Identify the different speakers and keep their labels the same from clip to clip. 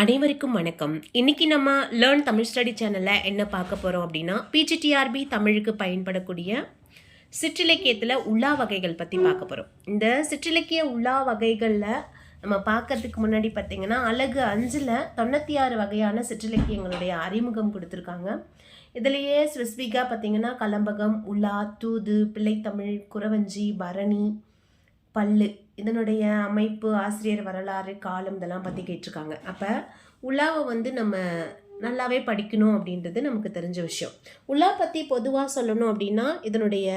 Speaker 1: அனைவருக்கும் வணக்கம். இன்னைக்கு நம்ம லேர்ன் தமிழ் ஸ்டடி சேனலில் என்ன பார்க்க போகிறோம் அப்படின்னா பிஜிடிஆர்பி தமிழுக்கு பயன்படக்கூடிய சிற்றிலக்கியத்தில் உலா வகைகள் பற்றி பார்க்க போகிறோம் இந்த சிற்றிலக்கிய உலா வகைகளில் நம்ம பார்க்கறதுக்கு முன்னாடி பார்த்தீங்கன்னா அழகு அஞ்சில் தொண்ணூற்றி ஆறு வகையான சிற்றிலக்கியங்களுடைய அறிமுகம் கொடுத்துருக்காங்க. இதுலேயே ஸ்பெசிஃபிக்காக பார்த்தீங்கன்னா கலம்பகம் உலா தூது பிள்ளைத்தமிழ் குறவஞ்சி பரணி பல்லு இதனுடைய அமைப்பு ஆசிரியர் வரலாறு காலம் இதெல்லாம் பற்றி கேட்டிருக்காங்க. அப்போ உலாவை வந்து நம்ம நல்லாவே படிக்கணும் அப்படின்றது நமக்கு தெரிஞ்ச விஷயம். உலா பற்றி பொதுவாக சொல்லணும் அப்படின்னா இதனுடைய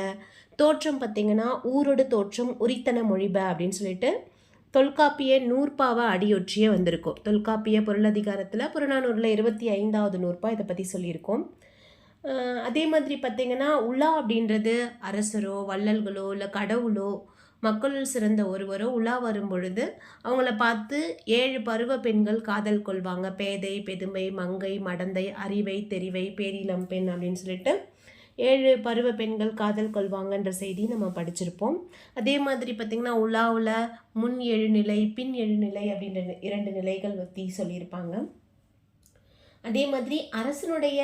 Speaker 1: தோற்றம் பார்த்திங்கன்னா ஊரோடு தோற்றம் உரித்தன மொழிப அப்படின்னு சொல்லிட்டு தொல்காப்பிய நூற்பாவை அடியொற்றியே வந்திருக்கும். தொல்காப்பிய பொருளதிகாரத்தில் புறநானூரில் இருபத்தி ஐந்தாவது நூற்பா இதை பற்றி சொல்லியிருக்கோம். அதே மாதிரி பார்த்திங்கன்னா உலா அப்படின்றது அரசரோ வள்ளல்களோ இல்லை கடவுளோ மக்களுள் சிறந்த ஒருவரோ உலா வரும் பொழுது அவங்கள பார்த்து ஏழு பருவ பெண்கள் காதல் கொள்வாங்க. பேதை பெதுமை மங்கை மடந்தை அறிவை தெரிவை பேரிளம் பெண் அப்படின்னு சொல்லிட்டு ஏழு பருவ பெண்கள் காதல் கொள்வாங்கன்ற செய்தி நம்ம படிச்சிருப்போம். அதே மாதிரி பார்த்திங்கன்னா உலாவில் முன் எழுநிலை பின் எழுநிலை அப்படின்ற இரண்டு நிலைகள் பற்றி சொல்லியிருப்பாங்க. அதே மாதிரி அரசனுடைய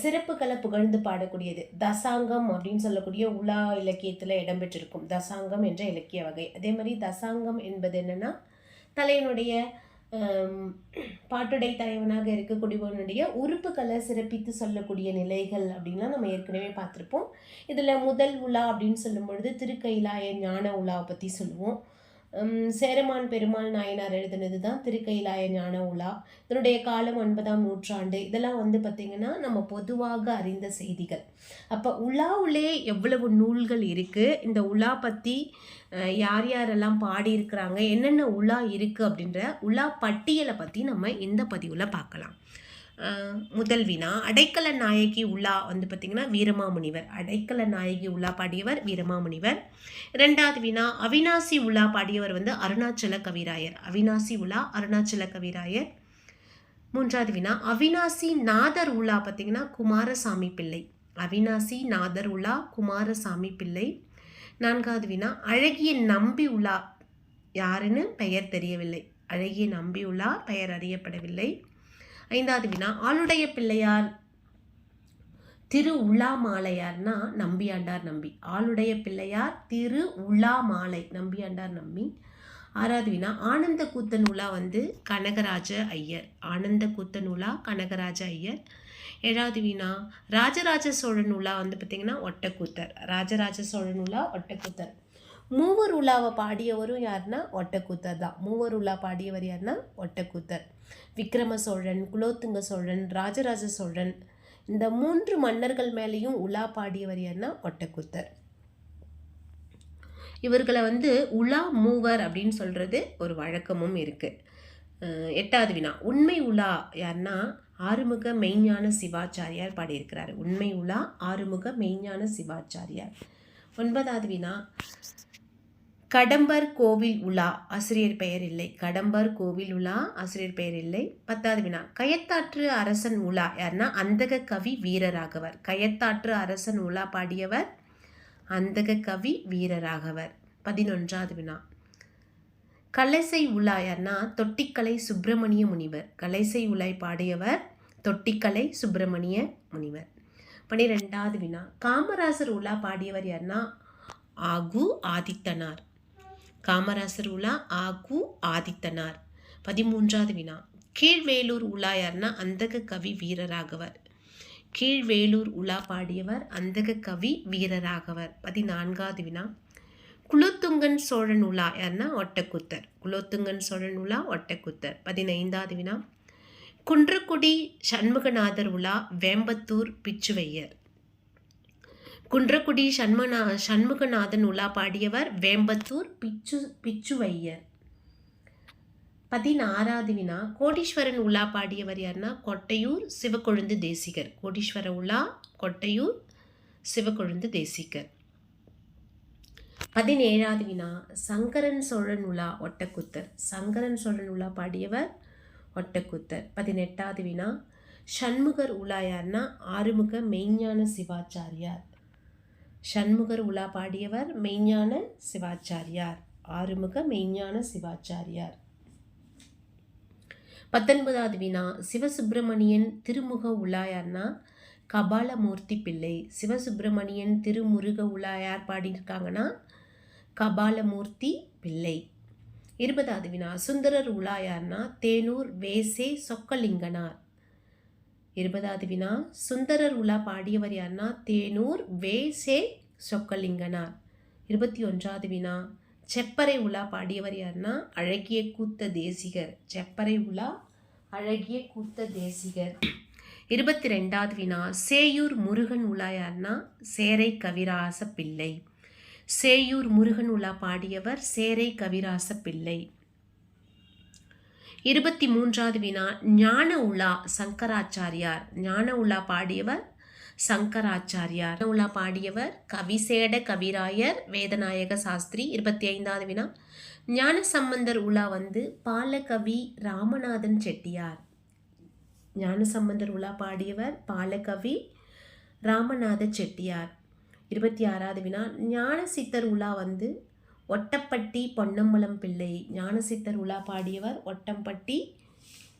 Speaker 1: சிறப்புகளை புகழ்ந்து பாடக்கூடியது. தசாங்கம் அப்படின்னு சொல்லக்கூடிய உலா இலக்கியத்தில் இடம்பெற்றிருக்கும். தசாங்கம் என்ற இலக்கிய வகை. அதே மாதிரி தசாங்கம் என்பது என்னன்னா தலைவனுடைய பாட்டுடை தலைவனாக இருக்கக்கூடியவனுடைய உறுப்புகளை சிறப்பித்து சொல்லக்கூடிய நிலைகள் அப்படின்லாம் நம்ம ஏற்கனவே பார்த்துருப்போம். இதில் முதல் உலா அப்படின்னு சொல்லும் பொழுது திருக்கைலாய ஞான உலாவை பற்றி சொல்லுவோம். சேரமான் பெருமாள் நாயனார் எழுதினது தான் திருக்கைலாய ஞான உலா. இதனுடைய காலம் ஒன்பதாம் நூற்றாண்டு. இதெல்லாம் வந்து பார்த்திங்கன்னா நம்ம பொதுவாக அறிந்த செய்திகள். அப்போ உலாவுலே எவ்வளவு நூல்கள் இருக்குது இந்த உலா பற்றி யார் யாரெல்லாம் பாடியிருக்கிறாங்க? என்னென்ன உலா இருக்குது அப்படின்ற உலா பட்டியலை பற்றி நம்ம இந்த பதிவில் பார்க்கலாம். முதல் வினா. அடைக்கல நாயகி உலா வந்து பார்த்திங்கன்னா வீரமாமுனிவர். அடைக்கல நாயகி உலா பாடியவர் வீரமாமுனிவர். ரெண்டாவது வினா அவினாசி உலா பாடியவர் வந்து அருணாச்சல கவிராயர். அவினாசி உலா அருணாச்சல கவிராயர். மூன்றாவது வினா அவினாசி நாதர் உலா பார்த்திங்கன்னா குமாரசாமி பிள்ளை. அவினாசி நாதர் உலா குமாரசாமி பிள்ளை. நான்காவது வினா அழகிய நம்பி உலா யாருன்னு பெயர் தெரியவில்லை. அழகிய நம்பி உலா பெயர் அறியப்படவில்லை. ஐந்தாவது வினா ஆளுடைய பிள்ளையார். திரு உலாமாலையார்னா நம்பியாண்டார் நம்பி. ஆளுடைய பிள்ளையார் திரு உலாமாலை நம்பியாண்டார் நம்பி. ஆறாவது வினா ஆனந்த கூத்தன் உலா வந்து கனகராஜ ஐயர். ஆனந்த கூத்தன் உலா கனகராஜ ஐயர். ஏழாவது வினா ராஜராஜ சோழன் உலா வந்து பார்த்திங்கன்னா ஒட்டக்கூத்தர். ராஜராஜ சோழன் உலா ஒட்டக்கூத்தர். மூவர் உலாவை பாடியவரும் யாருன்னா ஒட்டக்கூத்தர் தான். மூவர் உலா பாடியவர் யாருன்னா ஒட்டக்கூத்தர். விக்ரம சோழன் குலோத்துங்க சோழன் ராஜராஜ சோழன் இந்த மூன்று மன்னர்கள் மேலேயும் உலா பாடியவர் யாருன்னா ஒட்டக்கூத்தர். இவர்களை வந்து உலா மூவர் அப்படின்னு சொல்கிறது ஒரு வழக்கமும் இருக்குது எட்டாவது வினா. உண்மை உலா யாருன்னா ஆறுமுக மெய்ஞான சிவாச்சாரியார் பாடியிருக்கிறார். உண்மை உலா ஆறுமுக மெய்ஞான சிவாச்சாரியார். ஒன்பதாவது வினா. கடம்பர் கோவில் உலா ஆசிரியர் பெயர் இல்லை. கடம்பர் கோவில் உலா ஆசிரியர் பெயர் இல்லை. பத்தாவது வினா. கயத்தாற்று அரசன் உலா யாருன்னா அந்தக கவி வீரராகவர். கயத்தாற்று அரசன் உலா பாடியவர் அந்தக கவி வீரராகவர். பதினொன்றாவது வினா. கலைசை உலா யார்னா தொட்டிக்கலை சுப்பிரமணிய முனிவர். கலைசை உலாய் பாடியவர் தொட்டிக்கலை சுப்பிரமணிய முனிவர். பனிரெண்டாவது வினா. காமராசர் உலா பாடியவர் யார்னா ஆகு ஆதித்தனார். காமராசர் உலா ஆகு ஆதித்தனார். பதிமூன்றாவது வினா. கீழ்வேலூர் உலா யார்னா அந்தக கவி வீரராகவர். கீழ்வேலூர் உலா பாடியவர் அந்தக கவி வீரராகவர். பதினான்காவது வினா. குலோத்துங்கன் சோழன் உலா யார்னா ஒட்டக்குத்தர். குலோத்துங்கன் சோழன் உலா ஒட்டக்குத்தர். பதினைந்தாவது வினா. குன்றக்குடி சண்முகநாதர் உலா வேம்பத்தூர் பிச்சுவையர். குன்றக்குடி சண்மநா சண்முகநாதன் உலா பாடியவர் வேம்பத்தூர் பிச்சு பிச்சுவையர். பதினாறாவது வினா. கோடீஸ்வரன் உலா பாடியவர் யாருன்னா கொட்டையூர் சிவக்கொழுந்து தேசிகர். கோடீஸ்வர உலா கொட்டையூர் சிவக்கொழுந்து தேசிகர். பதினேழாவது வினா. சங்கரன் சோழன் உலா ஒட்டக்குத்தர். சங்கரன் சோழன் உலா பாடியவர் ஒட்டக்குத்தர். பதினெட்டாவது வினா. சண்முகர் உலா யார்னா ஆறுமுக மெய்ஞான சிவாச்சாரியார். சண்முகர் உலா பாடியவர் மெய்ஞான சிவாச்சாரியார். ஆறுமுக மெய்ஞான சிவாச்சாரியார். பத்தொன்பதாவது வினா. சிவசுப்பிரமணியன் திருமுக உலாயார்னா கபாலமூர்த்தி பிள்ளை. சிவசுப்பிரமணியன் திருமுருக உலா யார் பாடியிருக்காங்கன்னா கபாலமூர்த்தி பிள்ளை. இருபதாவது வினா. சுந்தரர் உலாயார்னா தேனூர் வேசே சொக்கலிங்கனார். இருபதாவது வினா சுந்தரர் உலா பாடியவர் யார்னா தேனூர் வே. சே. சொக்கலிங்கனார். இருபத்தி ஒன்றாவது வினா செப்பறை உலா பாடியவர் யார்னா அழகிய கூத்த தேசிகர். செப்பறை உலா அழகிய கூத்த தேசிகர். இருபத்தி ரெண்டாவது வினா சேயூர் முருகன் உலா யார்னா சேரை கவிராச பிள்ளை. சேயூர் முருகன் உலா பாடியவர் சேரை கவிராச பிள்ளை. இருபத்தி மூன்றாவது வினா ஞான உலா சங்கராச்சாரியார். ஞான உலா பாடியவர் சங்கராச்சாரியார். உலா பாடியவர் கவிசேட கவிராயர் வேதநாயக சாஸ்திரி இருபத்தி ஐந்தாவது வினா. ஞான சம்பந்தர் உலா வந்து பாலகவி ராமநாதன் செட்டியார். ஞான சம்பந்தர் உலா பாடியவர் பாலகவி ராமநாத செட்டியார். இருபத்தி ஆறாவது வினா ஞான சித்தர் உலா வந்து ஒட்டப்பட்டி பொன்னம்பலம் பிள்ளை. ஞானசித்தர் உலா பாடியவர் ஒட்டம்பட்டி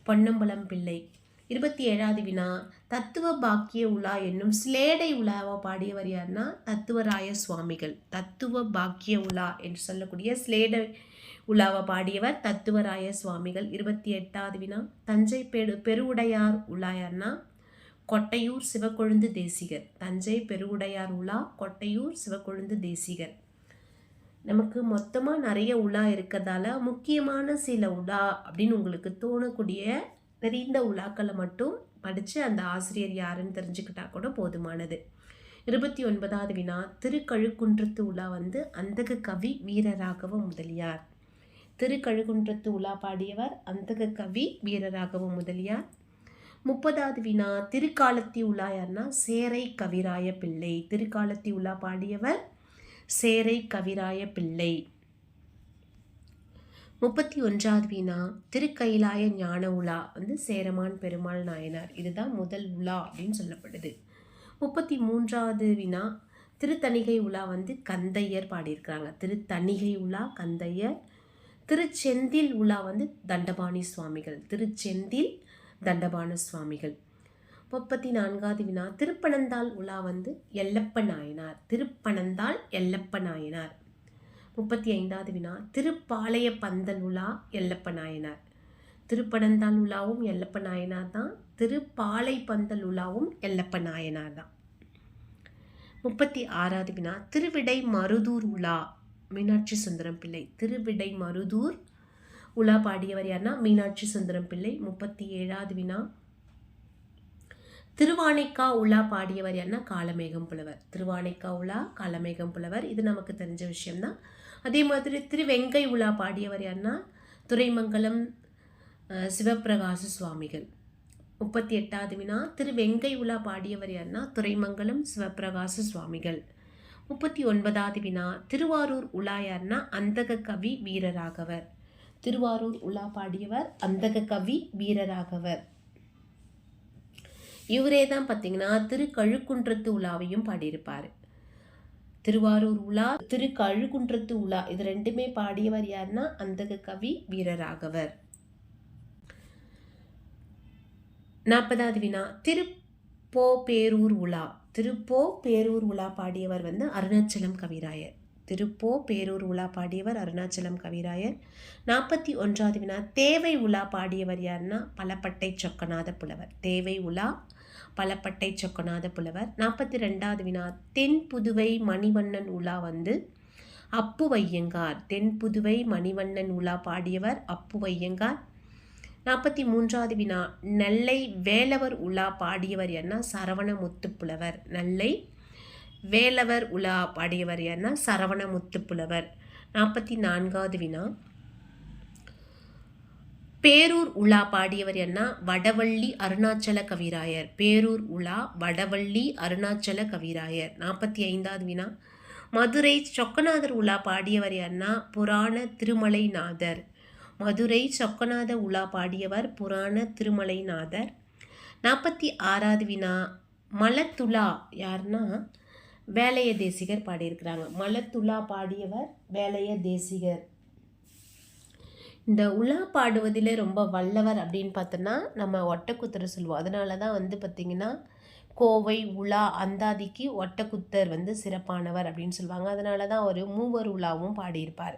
Speaker 1: பொன்னம்பலம் பிள்ளை. இருபத்தி ஏழாவது வினா. தத்துவ பாக்கிய உலா என்னும் ஸ்லேடை உலாவை பாடியவர் யார்னா தத்துவராய சுவாமிகள். தத்துவ பாக்கிய உலா என்று சொல்லக்கூடிய ஸ்லேடை உலாவை பாடியவர் தத்துவராய சுவாமிகள். இருபத்தி எட்டாவது வினா. தஞ்சை பெரு பெருவுடையார் உலா யார்னா கொட்டையூர் சிவக்கொழுந்து தேசிகர். தஞ்சை பெருவுடையார் உலா கொட்டையூர் சிவக்கொழுந்து தேசிகர். நமக்கு மொத்தமாக நிறைய உலா இருக்கிறதால முக்கியமான சில உலா அப்படின்னு உங்களுக்கு தோணக்கூடிய தெரிந்த உலாக்களை மட்டும் படித்து அந்த ஆசிரியர் யாருன்னு தெரிஞ்சுக்கிட்டா கூட போதுமானது. இருபத்தி ஒன்பதாவது வினா திருக்கழுக்குன்றத்து உலா வந்து அந்தக கவி வீரராகவ முதலியார். திருக்கழுகுன்றத்து உலா பாடியவர் அந்தக கவி வீரராகவ முதலியார். முப்பதாவது வினா திருக்காலத்தி உலா யார்னா சேரை கவிராய பிள்ளை. திருக்காலத்தி உலா பாடியவர் சேரை கவிராய பிள்ளை. முப்பத்தி ஒன்றாவது வினா திருக்கைலாய ஞான உலா வந்து சேரமான் பெருமாள் நாயனார். இதுதான் முதல் உலா அப்படின்னு சொல்லப்படுது. முப்பத்தி மூன்றாவது வினா திருத்தணிகை உலா வந்து கந்தையர் பாடியிருக்கிறாங்க. திருத்தணிகை உலா கந்தையர். திருச்செந்தில் உலா வந்து தண்டபாணி சுவாமிகள். திருச்செந்தில் தண்டபாண சுவாமிகள். முப்பத்தி நான்காவது வினா திருப்பனந்தாள் உலா வந்து எல்லப்ப நாயனார் திருப்பனந்தாள் எல்லப்ப நாயனார் முப்பத்தி ஐந்தாவது வினா திருப்பாளைய பந்தல் உலா எல்லப்ப நாயனார் திருப்பனந்தாள் உலாவும் எல்லப்ப நாயனார் தான். திருப்பாலை பந்தல் உலாவும் எல்லப்ப நாயனார் தான். முப்பத்தி ஆறாவது வினா திருவிடை மருதூர் உலா மீனாட்சி சுந்தரம் பிள்ளை. திருவிடை மருதூர் உலா பாடியவர் யார்னா மீனாட்சி சுந்தரம் பிள்ளை. முப்பத்தி ஏழாவது வினா திருவானைக்கா உலா பாடியவர் யார்னா காலமேகம் புலவர். திருவானைக்கா உலா காலமேகம் புலவர். இது நமக்கு தெரிஞ்ச விஷயம்தான். அதே மாதிரி திருவெங்கை உலா பாடியவர் யாருன்னா துறைமங்கலம் சிவபிரகாச சிவப்பிரகாச சுவாமிகள். முப்பத்தி எட்டாவது வினா திரு வெங்கை உலா பாடியவர் யார்னா? துறைமங்கலம் சிவப்பிரகாச சுவாமிகள். முப்பத்தி ஒன்பதாவது வினா திருவாரூர் உலா யார்னா? அந்தக கவி வீரராகவர். திருவாரூர் உலா பாடியவர் அந்தக கவி வீரராகவர். இவரே தான் பார்த்தீங்கன்னா திருக்கழுக்குன்றத்து உலாவையும் பாடியிருப்பார். திருவாரூர் உலா திருக்கழுக்குன்றத்து உலா இது ரெண்டுமே பாடியவர் யாருன்னா அந்த கவி வீரராகவர். நாற்பதாவது வினா திருப்போ பேரூர் உலா. திருப்போ பேரூர் உலா பாடியவர் வந்து அருணாச்சலம் கவிராயர். திருப்போ பேரூர் உலா பாடியவர் அருணாச்சலம் கவிராயர். நாற்பத்தி ஒன்றாவது வினா தேவை உலா பாடியவர் யாருன்னா பலப்பட்டை சொக்கநாத புலவர் தேவை உலா பலப்பட்டை சொக்கநாத புலவர். நாற்பத்தி ரெண்டாவது வினா. தென் புதுவை மணிவண்ணன் உலா வந்து அப்பு வையங்கார். தென் புதுவை மணிவண்ணன் உலா பாடியவர் அப்பு வையங்கார். நாற்பத்தி மூன்றாவது வினா. நெல்லை வேலவர் உலா பாடியவர் என்ன சரவணமுத்து புலவர். நெல்லை வேலவர் உலா பாடியவர் என்ன சரவணமுத்து புலவர். நாற்பத்தி நான்காவது வினா. பேரூர் உலா பாடியவர் என்ன? வடவள்ளி அருணாச்சல கவிராயர். பேரூர் உலா வடவள்ளி அருணாச்சல கவிராயர். நாற்பத்தி ஐந்தாவது வினா. மதுரை சொக்கநாதர் உலா பாடியவர் என்ன? புராண திருமலைநாதர். மதுரை சொக்கநாத உலா பாடியவர் புராண திருமலைநாதர். நாற்பத்தி ஆறாவது வினா. மலத்துலா யாருன்னா வேலைய தேசிகர் பாடியிருக்கிறாங்க. மலத்துலா பாடியவர் வேலைய தேசிகர் இந்த உலா பாடுவதிலே ரொம்ப வல்லவர் அப்படின்னு பார்த்தோன்னா நம்ம ஒட்டக்குத்தரை சொல்லுவோம். அதனால தான் வந்து பார்த்திங்கன்னா கோவை உலா அந்தாதிக்கு ஒட்டக்குத்தர் வந்து சிறப்பானவர் அப்படின்னு சொல்லுவாங்க. அதனால தான் ஒரு மூவர் உலாவும் பாடியிருப்பார்.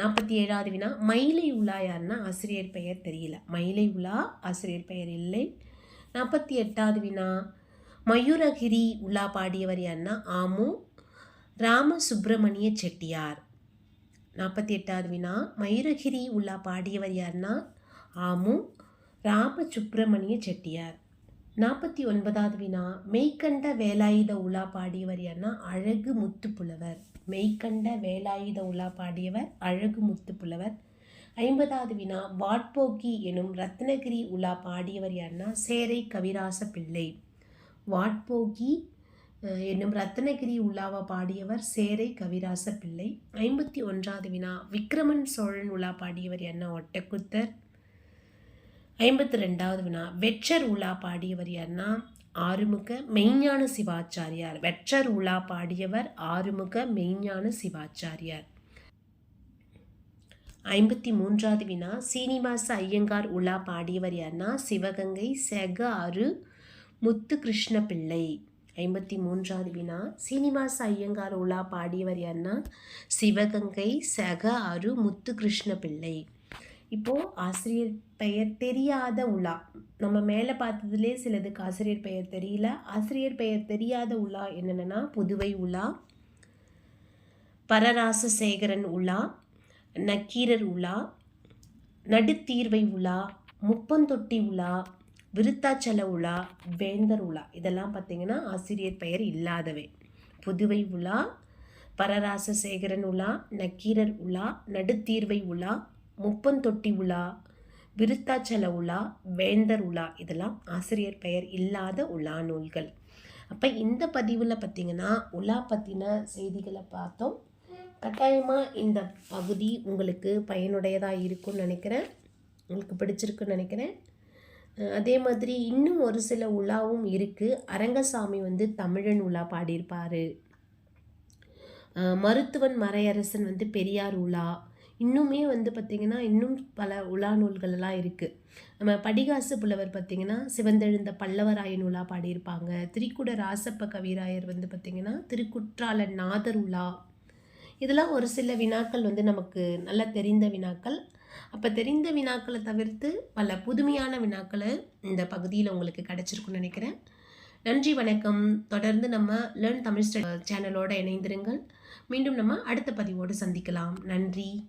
Speaker 1: நாற்பத்தி ஏழாவது வினா. மயிலை உலா யாருன்னா ஆசிரியர் பெயர் தெரியல. மயிலை உலா ஆசிரியர் பெயர் இல்லை. நாற்பத்தி எட்டாவது வினா. மயூரகிரி உலா பாடியவர் யாருன்னா ஆமு. ராம சுப்பிரமணிய செட்டியார். நாற்பத்தி எட்டாவது வினா. மயூரகிரி உலா பாடியவர் யாருன்னா ஆமு ராம சுப்பிரமணிய செட்டியார். நாற்பத்தி ஒன்பதாவது வினா. மெய்கண்ட வேலாயுத உலா பாடியவர் யாருன்னா அழகு முத்து புலவர் மெய்கண்ட வேலாயுத உலா பாடியவர் அழகு முத்து புலவர் ஐம்பதாவது வினா. வாட்போக்கி எனும் ரத்னகிரி உலா பாடியவர் யாருன்னா சேரை கவிராச பிள்ளை. வாட்போக்கி என்னும் ரத்னகிரி உலாவா பாடியவர் சேரை கவிராச பிள்ளை. ஐம்பத்தி ஒன்றாவது வினா. விக்ரமன் சோழன் உலா பாடியவர் என்ன? ஒட்டக்குத்தர். ஐம்பத்தி ரெண்டாவது வினா. வெற்றர் உலா பாடியவர் யார்னா ஆறுமுக மெய்ஞான சிவாச்சாரியார். வெற்றர் உலா பாடியவர் ஆறுமுக மெய்ஞான சிவாச்சாரியார். ஐம்பத்தி மூன்றாவது வினா. சீனிவாச ஐயங்கார் உலா பாடியவர் யார்னா சிவகங்கை செக அரு முத்து கிருஷ்ண பிள்ளை. ஐம்பத்தி மூன்றாவது வினா. சீனிவாச ஐயங்கார் உலா பாடியவர் யாருன்னா சிவகங்கை சக அரு முத்து கிருஷ்ண பிள்ளை. இப்போது ஆசிரியர் பெயர் தெரியாத உலா. நம்ம மேலே பார்த்ததுலே சிலதுக்கு ஆசிரியர் பெயர் தெரியல. ஆசிரியர் பெயர் தெரியாத உலா என்னென்னா புதுவை உலா பரராசசேகரன் உலா நக்கீரர் உலா நடுத்தீர்வை உலா முப்பந்தொட்டி உலா விருத்தாச்சல உலா வேந்தர் உலா. இதெல்லாம் பார்த்தீங்கன்னா ஆசிரியர் பெயர் இல்லாதவை. புதுவை உலா பரராசசேகரன் உலா நக்கீரர் உலா நடுத்தீர்வை உலா முப்பந்தொட்டி உலா விருத்தாச்சல உலா வேந்தர் உலா. இதெல்லாம் ஆசிரியர் பெயர் இல்லாத உலா நூல்கள். அப்போ இந்த பதிவில் பார்த்தீங்கன்னா உலா பற்றின செய்திகளை பார்த்தோம். கட்டாயமாக இந்த பகுதி உங்களுக்கு பயனுடையதாக இருக்கும்னு நினைக்கிறேன். உங்களுக்கு பிடிச்சிருக்குன்னு நினைக்கிறேன். அதே மாதிரி இன்னும் ஒரு சில உலாவும் இருக்குது அரங்கசாமி வந்து தமிழன் உலா பாடியிருப்பார். மருத்துவன் மறையரசன் வந்து பெரியார் உலா. இன்னுமே வந்து பார்த்திங்கன்னா இன்னும் பல உலா நூல்களெல்லாம் இருக்குது நம்ம படிகாசு புலவர் பார்த்திங்கன்னா சிவந்தெழுந்த பல்லவராயன் உலா பாடியிருப்பாங்க. திரிக்குட ராசப்ப கவிராயர் வந்து பார்த்திங்கன்னா திருக்குற்றால நாதர் உலா. இதெல்லாம் ஒரு சில வினாக்கள் வந்து நமக்கு நல்லா தெரிந்த வினாக்கள். அப்போ தெரிந்த வினாக்களை தவிர்த்து பல புதுமையான வினாக்களை இந்த பகுதியில் உங்களுக்கு கிடச்சிருக்குன்னு நினைக்கிறேன். நன்றி வணக்கம். தொடர்ந்து நம்ம லேர்ன் தமிழ் சேனலோட இணைந்திருங்கள். மீண்டும் நம்ம அடுத்த பதிவோடு சந்திக்கலாம். நன்றி.